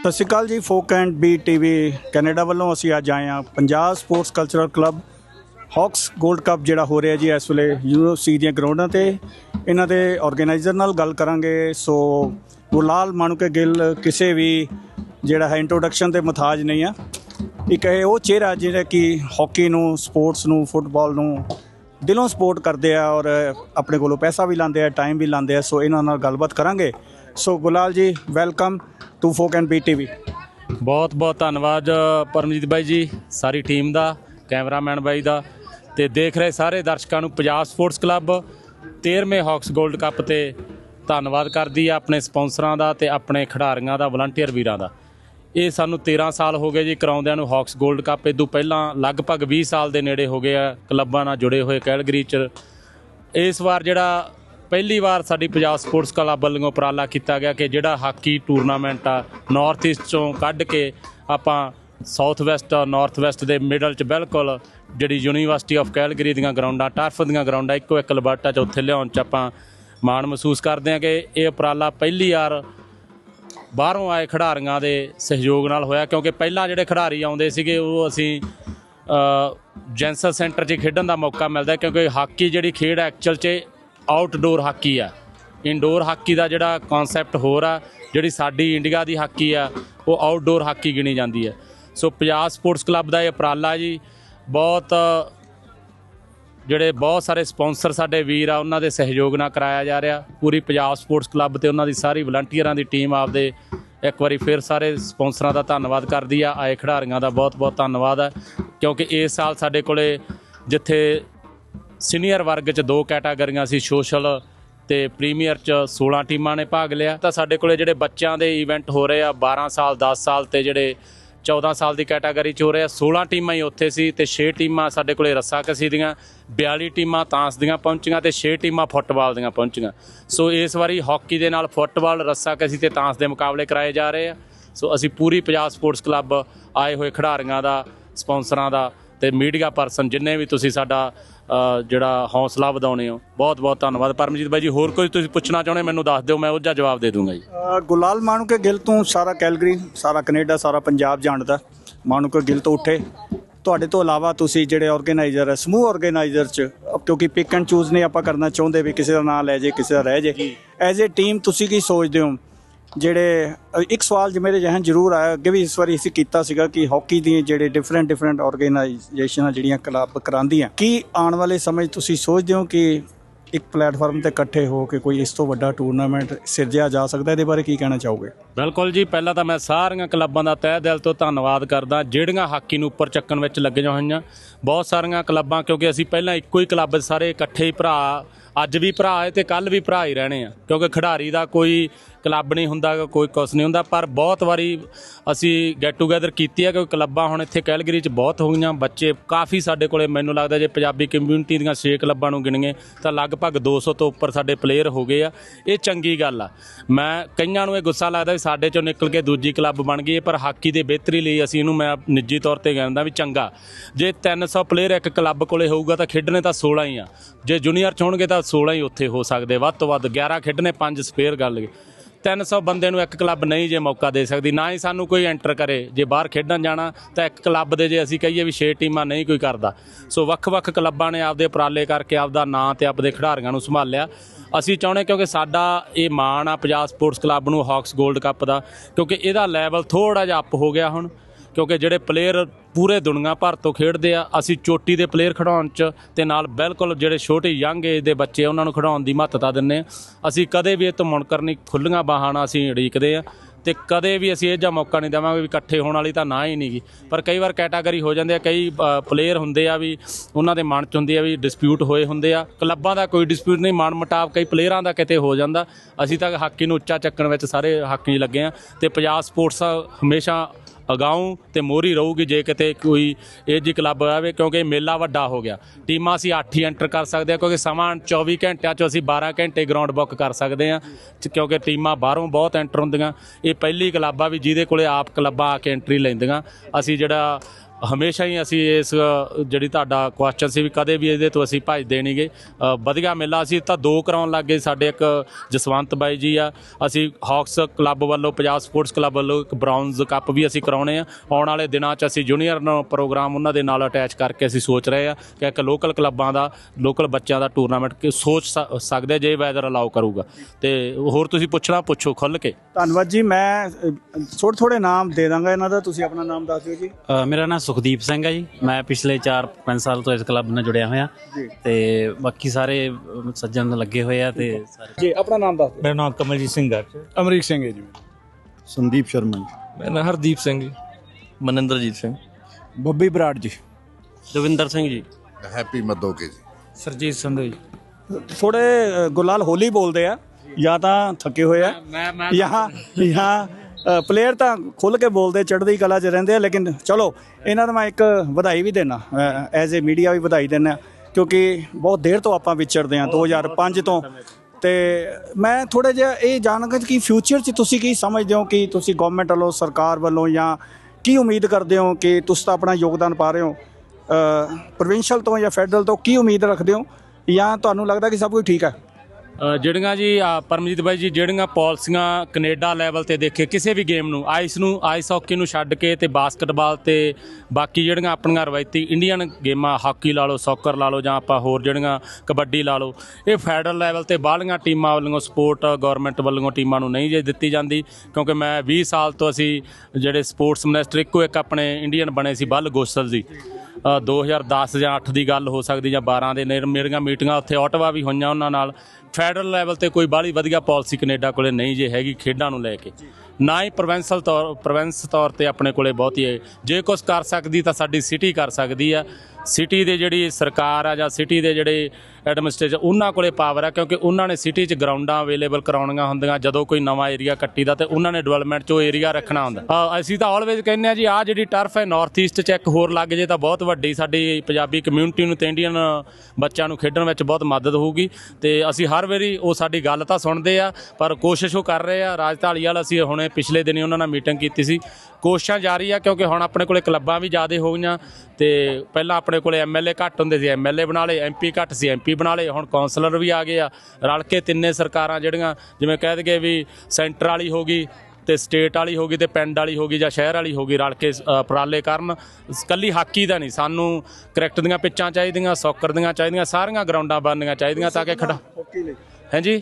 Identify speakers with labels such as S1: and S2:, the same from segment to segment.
S1: Sat Sri Akal ji folk and B TV Canada ਵੱਲੋਂ ਅਸੀਂ ਅੱਜ ਆਏ ਹਾਂ Punjab sports cultural club Hawks 골ਡ ਕੱਪ ਜਿਹੜਾ ਹੋ ਰਿਹਾ ਜੀ, ਇਸ ਵੇਲੇ ਯੂਨੀਵਰਸਿਟੀ ਦੀਆਂ ਗਰਾਊਂਡਾਂ ਤੇ। ਇਹਨਾਂ ਦੇ ਆਰਗੇਨਾਈਜ਼ਰ ਨਾਲ ਗੱਲ ਕਰਾਂਗੇ। ਸੋ ਗੁਲਾਲ ਮਾਨੂਕੇ ਗਿੱਲ, ਕਿਸੇ ਵੀ ਜਿਹੜਾ ਹੈ ਇੰਟਰੋਡਕਸ਼ਨ ਤੇ ਮਥਾਜ ਨਹੀਂ ਆ। ਇੱਕ ਇਹ ਉਹ ਚਿਹਰਾ ਜਿਹੜਾ ਕਿ ਹਾਕੀ ਨੂੰ ਸਪੋਰਟਸ ਨੂੰ ਫੁੱਟਬਾਲ ਨੂੰ ਦਿਲੋਂ ਸਪੋਰਟ ਕਰਦੇ ਆ ਔਰ ਆਪਣੇ ਕੋਲੋਂ ਪੈਸਾ ਵੀ ਲਾਉਂਦੇ ਆ ਟਾਈਮ ਵੀ ਲਾਉਂਦੇ ਆ। ਸੋ ਇਹਨਾਂ ਨਾਲ ਗੱਲਬਾਤ ਕਰਾਂਗੇ। So Gulal ji welcome to folk and B TV
S2: ਬਹੁਤ ਬਹੁਤ ਧੰਨਵਾਦ, ਪਰਮਜੀਤ ਬਾਈ ਜੀ, ਸਾਰੀ ਟੀਮ ਦਾ ਕੈਮਰਾਮੈਨ ਬਾਈ ਦਾ। ਤੇ ਦੇਖ ਰਹੇ ਸਾਰੇ ਦਰਸ਼ਕਾਂ ਨੂੰ ਪੰਜਾਬ ਸਪੋਰਟਸ ਕਲੱਬ 13ਵੇਂ ਹਾਕਸ 골ਡ ਕੱਪ ਤੇ ਧੰਨਵਾਦ ਕਰਦੀ ਆ ਆਪਣੇ ਸਪਾਂਸਰਾਂ ਦਾ ਤੇ ਆਪਣੇ ਖਿਡਾਰੀਆਂ ਦਾ ਵਲੰਟੀਅਰ ਵੀਰਾਂ ਦਾ। ਇਹ ਸਾਨੂੰ 13 ਸਾਲ ਹੋ ਗਏ ਜੀ ਕਰਾਉਂਦਿਆਂ ਨੂੰ ਹਾਕਸ 골ਡ ਕੱਪ। ਇਹ ਤੋਂ ਪਹਿਲਾਂ ਲਗਭਗ 20 ਸਾਲ ਦੇ ਨੇੜੇ ਹੋ ਗਏ ਆ ਕਲੱਬਾਂ ਨਾਲ ਜੁੜੇ ਹੋਏ ਕੈਲਗਰੀ ਚ। ਇਸ ਵਾਰ ਜਿਹੜਾ ਪਹਿਲੀ ਵਾਰ ਸਾਡੀ ਪੰਜਾਬ ਸਪੋਰਟਸ ਕਲੱਬ ਵੱਲੋਂ ਉਪਰਾਲਾ ਕੀਤਾ ਗਿਆ ਕਿ ਜਿਹੜਾ ਹਾਕੀ ਟੂਰਨਾਮੈਂਟ ਆ ਨਾਰਥ ਈਸਟ ਚੋਂ ਕੱਢ ਕੇ ਆਪਾਂ ਸਾਊਥ ਵੈਸਟ ਨਾਰਥ ਵੈਸਟ ਦੇ ਮਿਡਲ ਚ ਬਿਲਕੁਲ ਜਿਹੜੀ ਯੂਨੀਵਰਸਿਟੀ ਆਫ ਕੈਲਗਰੀ ਦੀਆਂ ਗਰਾਊਂਡਾਂ ਟਰਫ ਦੀਆਂ ਗਰਾਊਂਡਾਂ ਇੱਕੋ ਇੱਕ ਲਬਰਟਾ ਚ ਉੱਥੇ ਲਿਆਉਣ ਚ ਆਪਾਂ ਮਾਣ ਮਹਿਸੂਸ ਕਰਦੇ ਹਾਂ ਕਿ ਇਹ ਉਪਰਾਲਾ ਪਹਿਲੀ ਵਾਰ ਬਾਹਰੋਂ ਆਏ ਖਿਡਾਰੀਆਂ ਦੇ ਸਹਿਯੋਗ ਨਾਲ ਹੋਇਆ, ਕਿਉਂਕਿ ਪਹਿਲਾਂ ਜਿਹੜੇ ਖਿਡਾਰੀ ਆਉਂਦੇ ਸੀਗੇ, ਉਹ ਅਸੀਂ ਜੈਂਸਰ ਸੈਂਟਰ 'ਚ ਖੇਡਣ ਦਾ ਮੌਕਾ ਮਿਲਦਾ, ਕਿਉਂਕਿ ਹਾਕੀ ਜਿਹੜੀ ਖੇਡ ਐਕਚੁਅਲ 'ਚ ਆਊਟਡੋਰ ਹਾਕੀ ਆ ਇਨਡੋਰ ਹਾਕੀ ਦਾ ਜਿਹੜਾ ਕਨਸੈਪਟ ਹੋਰ ਆ, ਜਿਹੜੀ ਸਾਡੀ ਇੰਡੀਆ ਦੀ ਹਾਕੀ ਆ, ਉਹ ਆਊਟਡੋਰ ਹਾਕੀ ਗਿਣੀ ਜਾਂਦੀ ਹੈ। ਸੋ ਪੰਜਾਬ ਸਪੋਰਟਸ ਕਲੱਬ ਦਾ ਇਹ ਉਪਰਾਲਾ ਜੀ, ਬਹੁਤ ਜਿਹੜੇ ਬਹੁਤ ਸਾਰੇ ਸਪਾਂਸਰ ਸਾਡੇ ਵੀਰ ਆ, ਉਹਨਾਂ ਦੇ ਸਹਿਯੋਗ ਨਾਲ ਕਰਾਇਆ ਜਾ ਰਿਹਾ। ਪੂਰੀ ਪੰਜਾਬ ਸਪੋਰਟਸ ਕਲੱਬ ਤੇ ਉਹਨਾਂ ਦੀ ਸਾਰੀ ਵਲੰਟੀਅਰਾਂ ਦੀ ਟੀਮ ਆਪਦੇ ਇੱਕ ਵਾਰੀ ਫਿਰ ਸਾਰੇ ਸਪਾਂਸਰਾਂ ਦਾ ਧੰਨਵਾਦ ਕਰਦੀ ਆ। ਆਏ ਖਿਡਾਰੀਆਂ ਦਾ ਬਹੁਤ ਬਹੁਤ ਧੰਨਵਾਦ ਹੈ ਕਿਉਂਕਿ ਇਸ ਸਾਲ ਸਾਡੇ ਕੋਲੇ ਜਿੱਥੇ ਸੀਨੀਅਰ ਵਰਗ 'ਚ ਦੋ ਕੈਟਾਗਰੀਆਂ ਸੀ, ਸੋਸ਼ਲ ਤੇ ਪ੍ਰੀਮੀਅਰ 'ਚ 16 ਟੀਮਾਂ ਨੇ ਭਾਗ ਲਿਆ। ਤਾਂ ਸਾਡੇ ਕੋਲੇ ਜਿਹੜੇ ਬੱਚਿਆਂ ਦੇ ਇਵੈਂਟ ਹੋ ਰਹੇ ਆ 12 ਸਾਲ 10 ਸਾਲ ਤੇ ਜਿਹੜੇ 14 ਸਾਲ ਦੀ ਕੈਟਾਗਰੀ 'ਚ ਹੋ ਰਿਹਾ। ਆ 16 ਟੀਮਾਂ ਹੀ ਉੱਥੇ ਸੀ ਤੇ 6 ਟੀਮਾਂ ਸਾਡੇ ਕੋਲੇ ਰੱਸਾ ਕਸੀ ਦੀਆਂ 42 ਟੀਮਾਂ ਤਾਂਸ ਦੀਆਂ ਪਹੁੰਚੀਆਂ ਤੇ 6 ਟੀਮਾਂ ਫੁੱਟਬਾਲ ਦੀਆਂ ਪਹੁੰਚੀਆਂ। ਸੋ ਇਸ ਵਾਰੀ ਹਾਕੀ ਦੇ ਨਾਲ ਫੁੱਟਬਾਲ, ਰੱਸਾ ਕਸੀ ਤੇ ਤਾਂਸ ਦੇ ਮੁਕਾਬਲੇ ਕਰਾਏ ਜਾ ਰਹੇ ਆ। ਸੋ ਅਸੀਂ ਪੂਰੀ ਪੰਜਾਬ ਸਪੋਰਟਸ ਕਲੱਬ ਆਏ ਹੋਏ ਖਿਡਾਰੀਆਂ ਦਾ, ਸਪਾਂਸਰਾਂ ਦਾ ਤੇ ਮੀਡੀਆ ਪਰਸਨ ਜਿੰਨੇ ਵੀ ਤੁਸੀਂ ਸਾਡਾ ਜਿਹੜਾ ਹੌਸਲਾ ਵਧਾਉਣੇ ਹੋ। ਬਹੁਤ ਬਹੁਤ ਧੰਨਵਾਦ। ਪਰਮਜੀਤ ਬਾਈ ਜੀ ਹੋਰ ਕੋਈ ਤੁਸੀਂ ਪੁੱਛਣਾ ਚਾਹੁੰਦੇ ਮੈਨੂੰ ਦੱਸ ਦਿਓ ਮੈਂ ਉਹਦਾ ਜਵਾਬ ਦੇ ਦੂੰਗਾ ਜੀ।
S1: ਗੁਲਾਲ ਮਾਨੂਕੇ ਗਿੱਲ ਤੋਂ ਸਾਰਾ ਕੈਲਗਰੀ ਸਾਰਾ ਕੈਨੇਡਾ ਸਾਰਾ ਪੰਜਾਬ ਜਾਣਦਾ। ਮਾਨੂਕੇ ਗਿੱਲ ਤੋਂ ਉੱਠੇ। ਤੁਹਾਡੇ ਤੋਂ ਇਲਾਵਾ ਤੁਸੀਂ ਜਿਹੜੇ ਆਰਗੇਨਾਈਜ਼ਰ ਹੈ ਸਮੂਹ ਆਰਗੇਨਾਈਜ਼ਰ ਚ ਕਿਉਂਕਿ ਪਿਕ ਐਂਡ ਚੂਜ਼ ਨਹੀਂ ਆਪਾਂ ਕਰਨਾ ਚਾਹੁੰਦੇ ਵੀ ਕਿਸੇ ਦਾ ਨਾਂ ਲੈ ਜੇ ਕਿਸੇ ਦਾ ਰਹਿ ਜੇ। ਐਜ਼ ਅ ਟੀਮ ਤੁਸੀਂ ਕੀ ਸੋਚਦੇ ਹੋ? ਜਿਹੜੇ ਇੱਕ ਸਵਾਲ ਜਿ ਮੇਰੇ ਜਹਨ ਜ਼ਰੂਰ ਆਇਆ, ਅੱਗੇ ਵੀ ਇਸ ਵਾਰੀ ਅਸੀਂ ਕੀਤਾ ਸੀਗਾ ਕਿ ਹਾਕੀ ਦੀ ਜਿਹੜੇ ਡਿਫਰੈਂਟ ਡਿਫਰੈਂਟ ਆਰਗੇਨਾਈਜੇਸ਼ਨਾਂ ਜਿਹੜੀਆਂ ਕਲੱਬ ਕਰਾਉਂਦੀਆਂ, ਕੀ ਆਉਣ ਵਾਲੇ ਸਮੇਂ 'ਚ ਤੁਸੀਂ ਸੋਚਦੇ ਹੋ ਕਿ ਇੱਕ ਪਲੇਟਫਾਰਮ ਤੇ ਇਕੱਠੇ ਹੋ ਕੇ ਕੋਈ ਇਸ ਤੋਂ ਵੱਡਾ ਟੂਰਨਾਮੈਂਟ ਸਿਰਜਿਆ ਜਾ ਸਕਦਾ? ਇਹਦੇ ਬਾਰੇ ਕੀ ਕਹਿਣਾ ਚਾਹੋਗੇ?
S2: ਬਿਲਕੁਲ ਜੀ, ਪਹਿਲਾਂ ਤਾਂ ਮੈਂ ਸਾਰੀਆਂ ਕਲੱਬਾਂ ਦਾ ਤਹਿ ਦਿਲ ਤੋਂ ਧੰਨਵਾਦ ਕਰਦਾ, ਜਿਹੜੀਆਂ ਹਾਕੀ ਨੂੰ ਉੱਪਰ ਚੱਕਣ ਵਿੱਚ ਲੱਗੀਆਂ ਹੋਈਆਂ। ਬਹੁਤ ਸਾਰੀਆਂ ਕਲੱਬਾਂ, ਕਿਉਂਕਿ ਅਸੀਂ ਪਹਿਲਾਂ ਇੱਕੋ ਹੀ ਕਲੱਬ ਸਾਰੇ ਇਕੱਠੇ ਹੀ ਭਰਾ ਅੱਜ ਵੀ ਭਰਾ ਹੈ ਤੇ ਕੱਲ ਵੀ ਭਰਾ ਹੀ ਰਹਿਣੇ ਆ। ਕਿਉਂਕਿ ਖਿਡਾਰੀ ਦਾ ਕੋਈ ਕਲੱਬ ਨਹੀਂ ਹੁੰਦਾ ਕੋਈ ਕੁਛ ਨਹੀਂ ਹੁੰਦਾ ਪਰ ਬਹੁਤ ਵਾਰੀ ਅਸੀਂ ਗੈਟ ਟੂਗੇਦਰ ਕੀਤੀ ਹੈ ਕਿਉਂਕਿ ਕਲੱਬਾਂ ਹੁਣ ਇੱਥੇ ਕੈਲਗਰੀ 'ਚ ਬਹੁਤ ਹੋ ਗਈਆਂ ਬੱਚੇ ਕਾਫੀ ਸਾਡੇ ਕੋਲੇ ਮੈਨੂੰ ਲੱਗਦਾ ਜੇ ਪੰਜਾਬੀ ਕਮਿਊਨਿਟੀ ਦੀਆਂ 6 ਕਲੱਬਾਂ ਨੂੰ ਗਿਣੀਏ ਤਾਂ ਲਗਭਗ 200 ਤੋਂ ਉੱਪਰ ਸਾਡੇ ਪਲੇਅਰ ਹੋ ਗਏ ਆ। ਇਹ ਚੰਗੀ ਗੱਲ ਆ। ਮੈਂ ਕਈਆਂ ਨੂੰ ਇਹ ਗੁੱਸਾ ਲੱਗਦਾ ਵੀ ਸਾਡੇ ਚੋਂ ਨਿਕਲ ਕੇ ਦੂਜੀ ਕਲੱਬ ਬਣ ਗਈ ਹੈ, ਪਰ ਹਾਕੀ ਦੇ ਬਿਹਤਰੀ ਲਈ ਅਸੀਂ ਇਹਨੂੰ ਮੈਂ ਨਿੱਜੀ ਤੌਰ ਤੇ ਕਹਿੰਦਾ ਵੀ ਚੰਗਾ। ਜੇ 300 ਪਲੇਅਰ ਇੱਕ ਕਲੱਬ ਕੋਲੇ ਹੋਊਗਾ ਤਾਂ ਖੇਡਣੇ ਤਾਂ 16 ਹੀ ਆ। ਜੇ ਜੂਨੀਅਰ ਚ ਹੋਣਗੇ ਤਾਂ 16 ਹੀ ਉੱਥੇ ਹੋ ਸਕਦੇ, ਵੱਧ ਤੋਂ ਵੱਧ 11 ਖੇਡਣੇ 5 ਸਪੇਅਰ ਗੱਲ 300 ਬੰਦੇ ਨੂੰ ਇੱਕ ਕਲੱਬ ਨਹੀਂ ਜੇ ਮੌਕਾ ਦੇ ਸਕਦੀ, ਨਾ ਹੀ ਸਾਨੂੰ ਕੋਈ ਐਂਟਰ ਕਰੇ। ਜੇ ਬਾਹਰ ਖੇਡਣ ਜਾਣਾ, ਤਾਂ ਇੱਕ ਕਲੱਬ ਦੇ ਜੇ ਅਸੀਂ ਕਹੀਏ ਵੀ 6 ਟੀਮਾਂ ਨਹੀਂ ਕੋਈ ਕਰਦਾ। ਸੋ ਵੱਖ-ਵੱਖ ਕਲੱਬਾਂ ਨੇ ਆਪਦੇ ਉਪਰਾਲੇ ਕਰਕੇ ਆਪਦਾ ਨਾਂ ਤੇ ਆਪਦੇ ਖਿਡਾਰੀਆਂ ਨੂੰ ਸੰਭਾਲਿਆ। ਅਸੀਂ ਚਾਹੁੰਦੇ ਕਿਉਂਕਿ ਸਾਡਾ ਇਹ ਮਾਣ ਆ ਪੰਜਾਬ ਸਪੋਰਟਸ ਕਲੱਬ ਨੂੰ ਹਾਕਸ 골ਡ ਕੱਪ ਦਾ, ਕਿਉਂਕਿ ਇਹਦਾ ਲੈਵਲ ਥੋੜਾ ਜਿਹਾ ਅਪ ਹੋ ਗਿਆ ਹੁਣ। ਕਿਉਂਕਿ ਜਿਹੜੇ ਪਲੇਅਰ ਪੂਰੇ ਦੁਨੀਆ ਭਰ ਤੋਂ ਖੇਡਦੇ ਆ, ਅਸੀਂ ਚੋਟੀ ਦੇ ਪਲੇਅਰ ਖਿਡਾਉਣ ਚ ਤੇ ਨਾਲ ਬਿਲਕੁਲ ਜਿਹੜੇ ਛੋਟੇ ਯੰਗ ਏਜ ਦੇ ਬੱਚੇ ਉਹਨਾਂ ਨੂੰ ਖਿਡਾਉਣ ਦੀ ਮਹੱਤਤਾ ਦਿੰਨੇ ਆ। ਅਸੀਂ ਕਦੇ ਵੀ ਇਹ ਤੋਂ ਮੁਨਕਰ ਨਹੀਂ ਖੁੱਲੀਆਂ ਬਾਹਾਂ ਨਾਲ ਅਸੀਂ ਉਡੀਕਦੇ ਆ ਤੇ ਕਦੇ ਵੀ ਅਸੀਂ ਇਹ ਜਿਹਾ ਮੌਕਾ ਨਹੀਂ ਦੇਵਾਂਗੇ ਵੀ ਇਕੱਠੇ ਹੋਣ ਵਾਲੀ ਤਾਂ ਨਾ ਹੀ ਨਹੀਂਗੀ ਪਰ ਕਈ ਵਾਰ ਕੈਟਾਗਰੀ ਹੋ ਜਾਂਦੇ ਆ, ਕਈ ਪਲੇਅਰ ਹੁੰਦੇ ਆ ਵੀ ਉਹਨਾਂ ਦੇ ਮਨ ਚ ਹੁੰਦੀ ਆ ਵੀ ਡਿਸਪਿਊਟ ਹੋਏ ਹੁੰਦੇ ਆ। ਕਲੱਬਾਂ ਦਾ ਕੋਈ ਡਿਸਪਿਊਟ ਨਹੀਂ ਮਨ ਮਟਾਵ ਕਈ ਪਲੇਅਰਾਂ ਦਾ ਕਿਤੇ ਹੋ ਜਾਂਦਾ। ਅਸੀਂ ਤਾਂ ਹਾਕੀ ਨੂੰ ਉੱਚਾ ਚੱਕਣ ਵਿੱਚ ਸਾਰੇ ਹਾਕੀ ਲੱਗੇ ਆ ਤੇ ਪੰਜਾਬ ਸਪੋਰਟਸ ਹਮੇਸ਼ਾ ਅਗਾਊਂ ਤੇ ਮੋਰੀ ਰਹੂਗੀ ਜੇ ਕਿਤੇ ਕੋਈ ਇਹ ਜੀ ਕਲੱਬ ਆਵੇ, ਕਿਉਂਕਿ ਮੇਲਾ ਵੱਡਾ ਹੋ ਗਿਆ। ਟੀਮਾਂ ਅਸੀਂ 8 ਹੀ ਐਂਟਰ ਕਰ ਸਕਦੇ ਹਾਂ, ਕਿਉਂਕਿ ਸਮਾਂ 24 ਘੰਟਿਆਂ 'ਚੋਂ ਅਸੀਂ 12 ਘੰਟੇ ਗਰਾਊਂਡ ਬੁੱਕ ਕਰ ਸਕਦੇ ਹਾਂ, ਚ- ਕਿਉਂਕਿ ਟੀਮਾਂ ਬਾਹਰੋਂ ਬਹੁਤ ਐਂਟਰ ਹੁੰਦੀਆਂ। ਇਹ ਪਹਿਲੀ ਕਲੱਬ ਆ ਵੀ ਜਿਹਦੇ ਕੋਲੇ ਆਪ ਕਲੱਬਾਂ ਆ ਕੇ ਐਂਟਰੀ ਲੈਂਦੀਆਂ। ਅਸੀਂ ਜਿਹੜਾ ਹਮੇਸ਼ਾ ਹੀ ਅਸੀਂ ਇਸ ਜਿਹੜੀ ਤੁਹਾਡਾ ਕੁਐਸਚਨ ਸੀ ਵੀ ਕਦੇ ਵੀ ਇਹਦੇ ਤੋਂ ਅਸੀਂ ਭੱਜ ਦੇਣੀਗੇ ਅ, ਵਧੀਆ ਮੇਲਾ ਅਸੀਂ ਤਾਂ ਦੋ ਕਰਾਉਣ ਲੱਗੇ ਸਾਡੇ ਇੱਕ ਜਸਵੰਤ ਬਾਈ ਜੀ ਆ। ਅਸੀਂ ਹਾਕਸ ਕਲੱਬ ਵੱਲੋਂ ਪੰਜਾਬ ਸਪੋਰਟਸ ਕਲੱਬ ਵੱਲੋਂ ਇੱਕ ਬ੍ਰਾਊਨਜ਼ ਕੱਪ ਵੀ ਅਸੀਂ ਕਰਾਉਣੇ ਆ। ਆਉਣ ਵਾਲੇ ਦਿਨਾਂ 'ਚ ਅਸੀਂ ਜੂਨੀਅਰ ਨੂੰ ਪ੍ਰੋਗਰਾਮ ਉਹਨਾਂ ਦੇ ਨਾਲ ਅਟੈਚ ਕਰਕੇ ਅਸੀਂ ਸੋਚ ਰਹੇ ਆ ਕਿ ਇੱਕ ਲੋਕਲ ਕਲੱਬਾਂ ਦਾ ਲੋਕਲ ਬੱਚਿਆਂ ਦਾ ਟੂਰਨਾਮੈਂਟ ਕਿ ਸੋਚ ਸ- ਸਕਦੇ ਜੇ ਵੈਦਰ ਅਲਾਉ ਕਰੂਗਾ। ਤੇ ਹੋਰ ਤੁਸੀਂ ਪੁੱਛਣਾ ਪੁੱਛੋ ਖੁੱਲ ਕੇ।
S1: ਧੰਨਵਾਦ ਜੀ ਮੈਂ ਥੋੜੇ ਥੋੜੇ ਨਾਮ ਦੇ ਦਾਂਗਾ ਇਹਨਾਂ ਦਾ ਤੁਸੀਂ ਆਪਣਾ ਨਾਮ ਦੱਸ ਦਿਓ ਜੀ।
S3: ਮੇਰਾ ਨਾਮ ਸੁਖਦੀਪ ਸਿੰਘ ਹੈ ਜੀ। ਮੈਂ ਪਿਛਲੇ 4-5 ਸਾਲ ਤੋਂ ਇਸ ਕਲੱਬ ਨਾਲ ਜੁੜਿਆ ਹੋਇਆ। ਤੇ ਬਾਕੀ ਸਾਰੇ ਸੱਜਣ ਲੱਗੇ ਹੋਏ ਆ ਤੇ ਸਾਰੇ
S1: ਜੀ ਆਪਣਾ ਨਾਮ ਦੱਸ ਦਿਓ।
S4: ਮੇਰਾ ਨਾਮ ਕਮਲਜੀਤ ਸਿੰਘ ਹੈ
S1: ਅਮਰੀਕ ਸਿੰਘ ਹੈ ਜੀ।
S5: ਸੰਦੀਪ ਸ਼ਰਮਾ ਜੀ।
S4: ਮੇਰਾ ਨਾਮ ਹਰਦੀਪ ਸਿੰਘ ਜੀ। ਮਨਿੰਦਰਜੀਤ ਸਿੰਘ।
S1: ਬੱਬੀ ਬਰਾੜ ਜੀ।
S3: ਦਵਿੰਦਰ ਸਿੰਘ ਜੀ।
S5: ਹੈਪੀ ਮਦੋਕੇ ਜੀ।
S3: ਸਰਜੀਤ ਸੰਧੂ ਜੀ।
S1: ਥੋੜੇ ਗੁਲਾਲ ਹੋਲੀ ਬੋਲਦੇ ਆ। ਜਾਂ ਤਾਂ ਥੱਕੇ ਹੋਏ ਆ।
S2: ਮੈਂ ਮੈਂ
S1: ਯਹਾਂ ਯਹਾਂ ਪਲੇਅਰ ਤਾਂ ਖੁੱਲ ਕੇ ਬੋਲਦੇ ਚੜ੍ਹਦੀ ਕਲਾ 'ਚ ਰਹਿੰਦੇ ਆ ਲੇਕਿਨ ਚਲੋ ਇਹਨਾਂ ਨੂੰ ਮੈਂ ਇੱਕ ਵਧਾਈ ਵੀ ਦੇਣਾ ਐਜ਼ ਏ ਮੀਡੀਆ ਵੀ ਵਧਾਈ ਦਿੰਦਾ ਕਿਉਂਕਿ ਬਹੁਤ ਦੇਰ ਤੋਂ ਆਪਾਂ ਵਿਚਰਦੇ ਆ 2005 ਤੋਂ। ਤੇ। ਮੈਂ ਥੋੜਾ ਜਿਹਾ ਇਹ ਜਾਣਨਾ ਕਿ ਫਿਊਚਰ 'ਚ ਤੁਸੀਂ ਕੀ ਸਮਝਦੇ ਹੋ ਕਿ ਤੁਸੀਂ ਗਵਰਨਮੈਂਟ ਵੱਲੋਂ ਸਰਕਾਰ ਵੱਲੋਂ ਜਾਂ ਕੀ ਉਮੀਦ ਕਰਦੇ ਹੋ ਕਿ ਤੁਸੀਂ ਤਾਂ ਆਪਣਾ ਯੋਗਦਾਨ ਪਾ ਰਹੇ ਹੋ? ਪ੍ਰੋਵਿੰਸ਼ੀਅਲ ਤੋਂ ਜਾਂ ਫੈਡਰਲ ਤੋਂ ਕੀ ਉਮੀਦ ਰੱਖਦੇ ਹੋ? ਜਾਂ ਤੁਹਾਨੂੰ ਲੱਗਦਾ ਕਿ ਸਭ ਕੁਝ ਠੀਕ ਹੈ?
S2: ਜਿਹੜੀਆਂ ਜੀ ਪਰਮਜੀਤ ਬਾਈ ਜੀ, ਜਿਹੜੀਆਂ ਪਾਲਿਸੀਆਂ ਕੈਨੇਡਾ ਲੈਵਲ ਤੇ ਦੇਖੇ, ਕਿਸੇ ਵੀ ਗੇਮ ਨੂੰ, ਆਈਸ ਨੂੰ, ਆਈਸ ਹਾਕੀ ਨੂੰ ਛੱਡ ਕੇ ਤੇ ਬਾਸਕਟਬਾਲ ਤੇ ਬਾਕੀ ਜਿਹੜੀਆਂ ਆਪਣੀਆਂ ਰਵਾਇਤੀ ਇੰਡੀਅਨ ਗੇਮਾਂ, ਹਾਕੀ ਲਾ ਲਓ, ਸੌਕਰ ਲਾ ਲਓ ਜਾਂ ਆਪਾਂ ਹੋਰ ਜਿਹੜੀਆਂ ਕਬੱਡੀ ਲਾ ਲਓ, ਇਹ ਫੈਡਰਲ ਲੈਵਲ ਤੇ ਬਾਹਲੀਆਂ ਟੀਮਾਂ ਵੱਲੋਂ ਸਪੋਰਟ ਗਵਰਨਮੈਂਟ ਵੱਲੋਂ ਟੀਮਾਂ ਨੂੰ ਨਹੀਂ ਜੇ ਦਿੱਤੀ ਜਾਂਦੀ, ਕਿਉਂਕਿ ਮੈਂ 20 ਸਾਲ ਤੋਂ ਅਸੀਂ ਜਿਹੜੇ ਸਪੋਰਟਸ ਮਿਨਿਸਟਰ ਇੱਕੋ ਇੱਕ ਆਪਣੇ ਇੰਡੀਅਨ ਬਣੇ ਸੀ, ਬੱਲ ਗੋਸਲ ਜੀ। 2010 ਜਾਂ 8 ਦੀ ਗੱਲ ਹੋ ਸਕਦੀ ਜਾਂ 12 ਦੇ ਨੇੜੇ ਮੇਰੀਆਂ ਮੀਟਿੰਗਾਂ ਉੱਥੇ ਆਟਵਾ ਵੀ ਹੋਈਆਂ ਉਹਨਾਂ ਨਾਲ। ਫੈਡਰਲ ਲੈਵਲ ਤੇ ਕੋਈ ਬਾਹਲੀ ਵਧੀਆ ਪਾਲਿਸੀ ਕੈਨੇਡਾ ਕੋਲੇ ਨਹੀਂ ਜੇ ਹੈਗੀ ਖੇਡਾਂ ਨੂੰ ਲੈ ਕੇ। ਨਾ ਹੀ ਪ੍ਰੋਵਿੰਸ਼ਲ ਤੌਰ ਪ੍ਰੋਵਿੰਸ ਤੌਰ ਤੇ ਆਪਣੇ ਕੋਲੇ ਬਹੁਤੀ ਹੈ। ਜੇ ਕੁਝ ਕਰ ਸਕਦੀ ਤਾਂ ਸਾਡੀ ਸਿਟੀ ਕਰ ਸਕਦੀ ਆ ਸਿਟੀ ਦੇ ਜਿਹੜੀ ਸਰਕਾਰ ਆ ਜਾਂ ਸਿਟੀ ਦੇ ਜਿਹੜੇ ਐਡਮਿਨਿਸਟ੍ਰੇਸ਼ਨ, ਉਹਨਾਂ ਕੋਲੇ ਪਾਵਰ ਆ, ਕਿਉਂਕਿ ਉਹਨਾਂ ਨੇ ਸਿਟੀ 'ਚ ਗਰਾਊਂਡਾਂ ਅਵੇਲੇਬਲ ਕਰਾਉਣੀਆਂ ਹੁੰਦੀਆਂ, ਜਦੋਂ ਕੋਈ ਨਵਾਂ ਏਰੀਆ ਕੱਟੀ ਦਾ ਤੇ ਉਹਨਾਂ ਨੇ ਡਿਵੈਲਪਮੈਂਟ 'ਚ ਉਹ ਏਰੀਆ ਰੱਖਣਾ ਹੁੰਦਾ। ਅਸੀਂ ਤਾਂ ਆਲਵੇਜ਼ ਕਹਿੰਦੇ ਆ ਜੀ ਆ ਜਿਹੜੀ ਟਰਫ ਹੈ ਨਾਰਥ ਈਸਟ 'ਚ ਇੱਕ ਹੋਰ ਲੱਗ ਜੇ ਤਾਂ ਬਹੁਤ ਵੱਡੀ ਸਾਡੀ ਪੰਜਾਬੀ ਕਮਿਊਨਿਟੀ ਨੂੰ ਤੇ ਇੰਡੀਅਨ ਬੱਚਿਆਂ ਨੂੰ ਖੇਡਣ ਵਿੱਚ ਬਹੁਤ ਮਦਦ ਹੋਊਗੀ। ਤੇ ਅਸੀਂ ਹਰ ਵਾਰੀ ਉਹ ਸਾਡੀ ਗੱਲ ਤਾਂ ਸੁਣਦੇ ਆ, ਪਰ ਕੋਸ਼ਿਸ਼ ਉਹ ਕਰ ਰਹੇ ਆ। ਰਾਜਧਾਲੀ ਢਾਲੀਵਾਲ ਅਸੀਂ ਹੁਣੇ ਪਿਛਲੇ ਦਿਨੀ ਉਹਨਾਂ ਨਾਲ ਮੀਟਿੰਗ ਕੀਤੀ ਸੀ। ਕੋਸ਼ਿਸ਼ਾਂ ਜਾਰੀ ਆ ਕਿਉਂਕਿ ਹੁਣ ਆਪਣੇ ਕੋਲੇ ਕਲੱਬਾਂ ਵੀ ਜ਼ਿਆਦੇ ਹੋ ਗਈਆਂ ਤੇ ਪਹਿਲਾਂ ਆਪਣੇ ਕੋਲੇ ਐਮਐਲਏ ਘੱਟ ਹੁੰਦੇ ਸੀ ਐਮਐਲਏ ਬਣਾ ਲਏ ਐਮਪੀ ਘੱਟ ਸੀ ਐਮਪੀ ਬਣਾ ਲਏ ਹੁਣ ਕਾਉਂਸਲਰ ਵੀ ਆ ਗਏ ਆ। ਰਲ ਕੇ ਤਿੰਨੇ ਸਰਕਾਰਾਂ ਜਿਹੜੀਆਂ ਜਿਵੇਂ ਕਹਿ ਦਈਏ ਵੀ ਸੈਂਟਰ ਵਾਲੀ ਹੋ ਗਈ ਤੇ ਸਟੇਟ ਵਾਲੀ ਹੋ ਗਈ ਤੇ ਪਿੰਡ ਵਾਲੀ ਹੋ ਗਈ ਜਾਂ ਸ਼ਹਿਰ ਵਾਲੀ ਹੋ ਗਈ ਰਲ ਕੇ ਉਪਰਾਲੇ ਕਰਨ। ਕੱਲੀ ਹਾਕੀ ਦਾ ਨਹੀਂ ਸਾਨੂੰ ਕ੍ਰਿਕਟ ਦੀਆਂ ਪਿੱਚਾਂ ਚਾਹੀਦੀਆਂ ਸੌਕਰ ਦੀਆਂ ਚਾਹੀਦੀਆਂ ਸਾਰੀਆਂ ਗਰਾਊਂਡਾਂ ਬਣਨੀਆਂ ਚਾਹੀਦੀਆਂ ਤਾਂ ਕਿ ਖੜਾ ਹਾਂਜੀ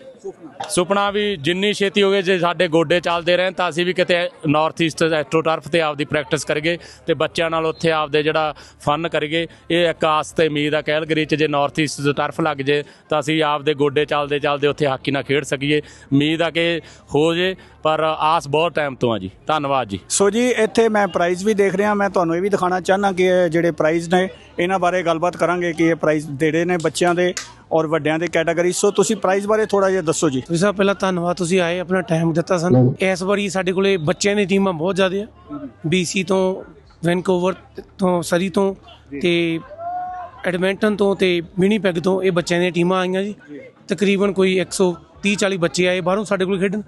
S2: ਸੁਪਨਾ ਵੀ ਜਿੰਨੀ ਛੇਤੀ ਹੋਵੇ ਜੇ ਸਾਡੇ ਗੋਡੇ ਚੱਲਦੇ ਰਹਿਣ ਤਾਂ ਅਸੀਂ ਵੀ ਕਿਤੇ ਨਾਰਥ ਈਸਟ ਐਸਟ੍ਰੋਟਰਫ ਤੇ ਆਪਦੀ ਪ੍ਰੈਕਟਿਸ ਕਰੀਏ ਤੇ ਬੱਚਿਆਂ ਨਾਲ ਉੱਥੇ ਆਪਦੇ ਜਿਹੜਾ ਫਨ ਕਰੀਏ। ਇਹ ਇੱਕ ਆਸ ਤੇ ਉਮੀਦ ਆ ਕੈਲਗਰੀ ਚ ਜੇ ਨਾਰਥ ਈਸਟ ਦੀ ਟਰਫ ਲੱਗ ਜੇ ਤਾਂ ਅਸੀਂ ਆਪਦੇ ਗੋਡੇ ਚੱਲਦੇ ਚੱਲਦੇ ਉੱਥੇ ਹਾਕੀ ਨਾਲ ਖੇਡ ਸਕੀਏ। ਉਮੀਦ ਆ ਕਿ ਹੋ ਜੇ, ਪਰ ਆਸ ਬਹੁਤ ਟਾਈਮ ਤੋਂ ਆ ਜੀ। ਧੰਨਵਾਦ ਜੀ।
S1: ਸੋ ਜੀ, ਇੱਥੇ ਮੈਂ ਪ੍ਰਾਈਜ਼ ਵੀ ਦੇਖ ਰਿਹਾ, ਮੈਂ ਤੁਹਾਨੂੰ ਇਹ ਵੀ ਦਿਖਾਣਾ ਚਾਹਨਾ ਕਿ ਇਹ ਜਿਹੜੇ ਪ੍ਰਾਈਜ਼ ਨੇ, ਇਹਨਾਂ ਬਾਰੇ ਗੱਲਬਾਤ ਕਰਾਂਗੇ ਕਿ ਇਹ ਪ੍ਰਾਈਜ਼ ਦੇੜੇ ਨੇ ਬੱਚਿਆਂ ਦੇ ਔਰ ਵੱਡਿਆਂ ਦੇ ਕੈਟਾਗਰੀ ਸੋ ਤੁਸੀਂ ਪ੍ਰਾਈਜ਼ ਬਾਰੇ ਥੋੜਾ ਜਿਹਾ ਦੱਸੋ। ਜੀ।
S6: ਤੁਸੀਂ ਸਾਹਿਬ ਪਹਿਲਾਂ ਧੰਨਵਾਦ ਤੁਸੀਂ ਆਏ ਆਪਣਾ ਟਾਈਮ ਦਿੱਤਾ ਸਾਨੂੰ। ਇਸ ਵਾਰੀ ਸਾਡੇ ਕੋਲੇ ਬੱਚਿਆਂ ਦੀ ਟੀਮਾਂ ਬਹੁਤ ਜ਼ਿਆਦਾ ਆ। BC ਤੋਂ ਵੈਨਕੂਵਰ ਤੋਂ ਸਰੀ ਤੋਂ ਤੇ ਐਡਮਿੰਟਨ ਤੋਂ ਤੇ ਵਿਨੀਪੈਗ ਤੋਂ ਇਹ ਬੱਚਿਆਂ ਦੀਆਂ ਟੀਮਾਂ ਆਈਆਂ ਜੀ। ਤਕਰੀਬਨ ਕੋਈ 130 40 ਬੱਚੇ ਆਏ ਬਾਹਰੋਂ ਸਾਡੇ ਕੋਲ ਖੇਡਣ।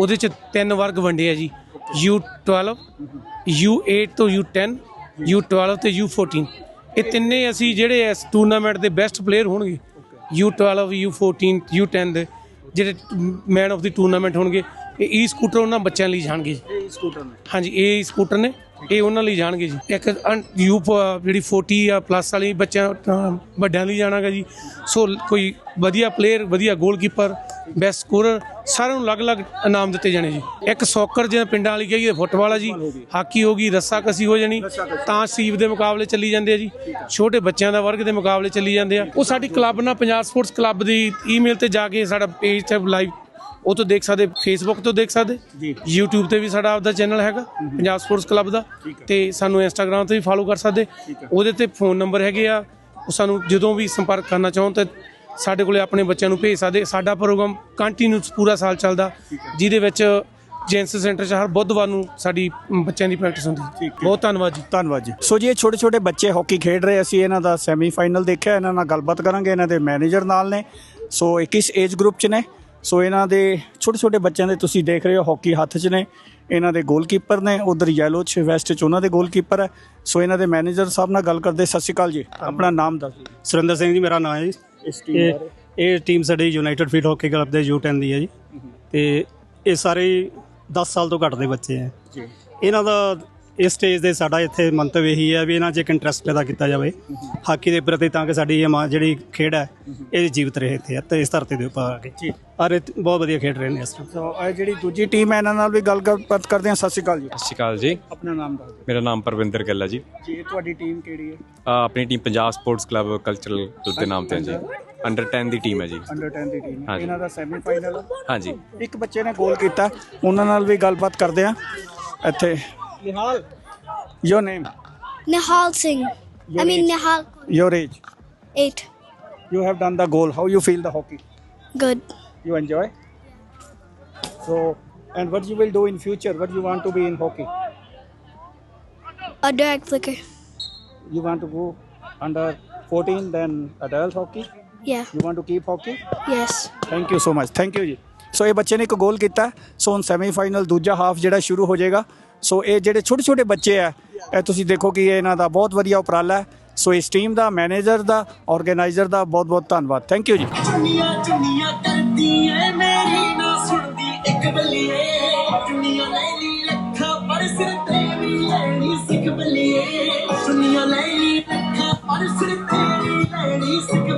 S6: ਉਹਦੇ ਚ ਤਿੰਨ ਵਰਗ ਵੰਡੇ ਆ ਜੀ। U12 U8 ਤੋਂ U10 U12 ਤੇ U14 ਇਹ ਤਿੰਨੇ ਅਸੀਂ ਜਿਹੜੇ ਇਸ ਟੂਰਨਾਮੈਂਟ ਦੇ ਬੈਸਟ ਪਲੇਅਰ ਹੋਣਗੇ। U12 U14 U10 ਦੇ। ਜਿਹੜੇ ਮੈਨ ਆਫ ਦੀ ਟੂਰਨਾਮੈਂਟ ਹੋਣਗੇ ਇਹ ਈ ਸਕੂਟਰ ਉਹਨਾਂ ਬੱਚਿਆਂ ਲਈ ਜਾਣਗੇ ਜੀ।
S1: ਇਹ ਸਕੂਟਰ ਨੇ।
S6: ਹਾਂਜੀ ਇਹ ਸਕੂਟਰ ਨੇ ਇਹ ਉਹਨਾਂ ਲਈ ਜਾਣਗੇ ਜੀ। ਇੱਕ ਅਨ- ਯੂ ਪ- ਜਿਹੜੀ 40 ਆ ਪਲੱਸ ਵਾਲੀ ਬੱਚਿਆਂ ਵੱਡਿਆਂ ਲਈ ਜਾਣਾਗਾ ਜੀ। ਸੋ ਕੋਈ ਵਧੀਆ ਪਲੇਅਰ ਵਧੀਆ ਗੋਲਕੀਪਰ ਬੈਸਟ ਸਕੋਰਰ ਸਾਰਿਆਂ ਨੂੰ ਅਲੱਗ-ਅਲੱਗ ਇਨਾਮ ਦਿੱਤੇ ਜਾਣੇ ਜੀ। ਇੱਕ ਸੌਕਰ ਜਿਵੇਂ ਪਿੰਡਾਂ ਵਾਲੀ ਕਹੀਏ ਫੁੱਟਬਾਲ ਆ ਜੀ। ਹਾਕੀ ਹੋ ਗਈ ਰੱਸਾ ਕਸੀ ਹੋ ਜਾਣੀ। ਤਾਂ ਸੀਵ ਦੇ ਮੁਕਾਬਲੇ ਚੱਲੀ ਜਾਂਦੇ ਆ ਜੀ। ਛੋਟੇ ਬੱਚਿਆਂ ਦਾ ਵਰਗ ਦੇ ਮੁਕਾਬਲੇ ਚੱਲੀ ਜਾਂਦੇ ਆ। ਉਹ ਸਾਡੀ ਕਲੱਬ ਨਾਲ ਪੰਜਾਬ ਸਪੋਰਟਸ ਕਲੱਬ ਦੀ ਈਮੇਲ ਤੇ ਜਾ ਕੇ ਸਾਡਾ ਪੇਜ ਤੇ ਲਾਈਵ ਉਹ ਤੋਂ ਦੇਖ ਸਕਦੇ ਫੇਸਬੁੱਕ ਤੋਂ ਦੇਖ ਸਕਦੇ।
S1: ਜੀ।
S6: YouTube ਤੇ ਵੀ ਸਾਡਾ ਆਪਦਾ ਚੈਨਲ ਹੈਗਾ ਪੰਜਾਬ ਸਪੋਰਟਸ ਕਲੱਬ ਦਾ। ਤੇ ਸਾਨੂੰ ਇੰਸਟਾਗ੍ਰam ਤੇ ਵੀ ਫਾਲੋ ਕਰ ਸਕਦੇ। ਉਹਦੇ ਤੇ ਫੋਨ ਨੰਬਰ ਹੈਗੇ ਆ। ਉਹ ਸਾਨੂੰ ਜਦੋਂ ਵੀ ਸੰਪਰਕ ਕਰਨਾ ਚਾਹੋ ਤਾਂ ਸਾਡੇ ਕੋਲੇ ਆਪਣੇ ਬੱਚਿਆਂ ਨੂੰ ਭੇਜ ਸਕਦੇ। ਸਾਡਾ ਪ੍ਰੋਗਰਾਮ ਕੰਟੀਨਿਊਸ ਪੂਰਾ ਸਾਲ ਚੱਲਦਾ ਜਿਹਦੇ ਵਿੱਚ ਜੈਂਸ ਸੈਂਟਰ 'ਚ ਹਰ ਬੁੱਧਵਾਰ ਨੂੰ ਸਾਡੀ ਬੱਚਿਆਂ ਦੀ ਪ੍ਰੈਕਟਿਸ ਹੁੰਦੀ। ਹੈ। ਬਹੁਤ ਧੰਨਵਾਦ ਜੀ।
S1: ਧੰਨਵਾਦ ਜੀ। ਸੋ ਜੀ ਇਹ ਛੋਟੇ ਛੋਟੇ ਬੱਚੇ ਹਾਕੀ ਖੇਡ ਰਹੇ ਅਸੀਂ ਇਹਨਾਂ ਦਾ ਸੈਮੀਫਾਈਨਲ ਦੇਖਿਆ ਇਹਨਾਂ ਨਾਲ ਗੱਲਬਾਤ ਕਰਾਂਗੇ ਇਹਨਾਂ ਦੇ ਮੈਨੇਜਰ ਨਾਲ ਨੇ। ਸੋ ਇਹ ਕਿਸ ਏਜ ਗਰੁੱਪ 'ਚ ਨੇ? ਸੋ ਇਹਨਾਂ ਦੇ ਛੋਟੇ ਛੋਟੇ ਬੱਚਿਆਂ ਦੇ ਤੁਸੀਂ ਦੇਖ ਰਹੇ ਹੋ ਹਾਕੀ ਹੱਥ 'ਚ ਨੇ। ਇਹਨਾਂ ਦੇ ਗੋਲਕੀਪਰ ਨੇ ਉਧਰ ਯੈਲੋ 'ਚ ਵੈਸਟ 'ਚ ਉਹਨਾਂ ਦੇ ਗੋਲਕੀਪਰ ਹੈ। ਸੋ ਇਹਨਾਂ ਦੇ ਮੈਨੇਜਰ ਸਾਹਿਬ ਨਾਲ ਗੱਲ ਕਰਦੇ ਸਤਿ ਸ਼੍ਰੀ ਅਕਾਲ ਜੀ। ਆਪਣਾ ਨਾਮ ਦੱਸ
S7: ਸੁਰਿੰਦਰ ਸਿੰਘ ਜੀ ਮੇਰਾ ਨਾਮ ਹੈ ਜੀ।
S1: ਇਸ ਟੀਮ
S7: ਇਹ
S1: ਬਾਰੇ?
S7: ਇਹ ਟੀਮ ਸਾਡੀ ਯੂਨਾਈਟਿਡ ਫੀਲਡ ਹਾਕੀ ਕਲੱਬ ਦੇ U10 ਦੀ ਹੈ ਜੀ। ਤੇ ਇਹ ਸਾਰੇ 10 ਸਾਲ ਤੋਂ ਘੱਟ ਦੇ ਬੱਚੇ
S1: ਜੀ।
S7: ਇਹਨਾਂ ਦਾ ਇਸ ਸਟੇਜ ਦੇ ਸਾਡਾ ਇੱਥੇ ਮੰਤਵ ਇਹੀ ਹੈ ਵੀ ਇਹਨਾਂ 'ਚ ਇੱਕ ਇੰਟਰਸਟ ਪੈਦਾ ਕੀਤਾ ਜਾਵੇ। ਹਾਕੀ ਦੇ ਪ੍ਰਤੀ ਤਾਂ ਕਿ ਸਾਡੀ ਇਹ ਮਾਂ ਜਿਹੜੀ ਖੇਡ ਹੈ ਇਹ ਜੀਵਤ ਰਹੇ ਇੱਥੇ ਤੇ ਇਸ ਧਰਤੀ ਦੇ ਉੱਪਰ ਆ ਕੇ।
S1: ਜੀ।
S7: ਔਰ ਇਹ ਬਹੁਤ ਵਧੀਆ ਖੇਡ ਰਹੇ ਨੇ ਇਸ ਟਾਈਮ
S1: ਸੋ ਇਹ ਜਿਹੜੀ ਦੂਜੀ ਟੀਮ ਹੈ ਇਹਨਾਂ ਨਾਲ ਵੀ ਗੱਲਬਾਤ ਕਰਦੇ ਹਾਂ। ਸਤਿ ਸ਼੍ਰੀ ਅਕਾਲ ਜੀ।
S8: ਸਤਿ ਸ਼੍ਰੀ ਅਕਾਲ ਜੀ।
S1: ਆਪਣਾ ਨਾਮ ਦੱਸ ਦਿਓ।
S8: ਮੇਰਾ ਨਾਮ ਪਰਵਿੰਦਰ ਗਿੱਲ ਹੈ ਜੀ
S1: ਜੀ ਤੁਹਾਡੀ ਟੀਮ ਕਿਹੜੀ ਹੈ?
S8: ਆਪਣੀ team Punjab sports club cultural club ਦੇ ਨਾਮ ਤੇ ਹੈ ਜੀ। ਅੰਡਰ 10 ਦੀ ਟੀਮ ਹੈ ਜੀ।
S1: ਅੰਡਰ 10 ਦੀ ਟੀਮ। ਇਹਨਾਂ ਦਾ ਸੈਮੀਫਾਈਨਲ
S8: ਹਾਂਜੀ।
S1: ਇੱਕ ਬੱਚੇ ਨੇ ਗੋਲ ਕੀਤਾ। ਉਹਨਾਂ ਨਾਲ ਵੀ ਗੱਲਬਾਤ ਕਰਦੇ ਆ ਇੱਥੇ Nihal your name
S9: Nihal Singh. I mean Nihal.
S1: Your age
S9: Eight.
S1: You have done the goal how you feel the hockey
S9: Good.
S1: you enjoy so and what you will do in future what you want to be in hockey
S9: A direct flicker.
S1: you want to go under 14 then adult hockey
S9: Yeah.
S1: you want to keep hockey
S9: Yes.
S1: Thank you so much thank you ਜੀ ਸੋ ਇਹ ਬੱਚੇ ਨੇ ਇੱਕ ਗੋਲ ਕੀਤਾ ਸੋ ਹੁਣ semifinal ਦੂਜਾ half ਜਿਹੜਾ ਸ਼ੁਰੂ ਹੋ ਜਾਏਗਾ ਸੋ ਇਹ ਜਿਹੜੇ ਛੋਟੇ ਛੋਟੇ ਬੱਚੇ ਆ, ਇਹ ਤੁਸੀਂ ਦੇਖੋ ਕਿ ਇਹਨਾਂ ਦਾ ਬਹੁਤ ਵਧੀਆ ਉਪਰਾਲਾ ਹੈ। ਸੋ ਇਸ ਟੀਮ ਦਾ ਮੈਨੇਜਰ ਦਾ ਆਰਗੇਨਾਈਜ਼ਰ ਦਾ ਬਹੁਤ ਬਹੁਤ ਧੰਨਵਾਦ। ਥੈਂਕ ਯੂ ਜੀ।
S10: ਚੁੰਨੀਆਂ ਚੁੰਨੀਆਂ ਕਰਦੀ ਐ ਮੇਰੀ ਨਾ ਸੁਣਦੀ ਇੱਕ ਬੱਲੀਏ। ਚੁੰਨੀਆਂ ਲੈ ਲਈ ਲੱਖਾਂ, ਪਰ ਸਿਰ ਤੇ ਵੀ ਲੈਣੀ ਸਿੱਖ ਬੱਲੀਏ। ਚੁੰਨੀਆਂ ਲੈ ਲਈ ਲੱਖਾਂ, ਪਰ ਸਿਰ ਤੇ ਵੀ ਲੈਣੀ ਸਿੱਖ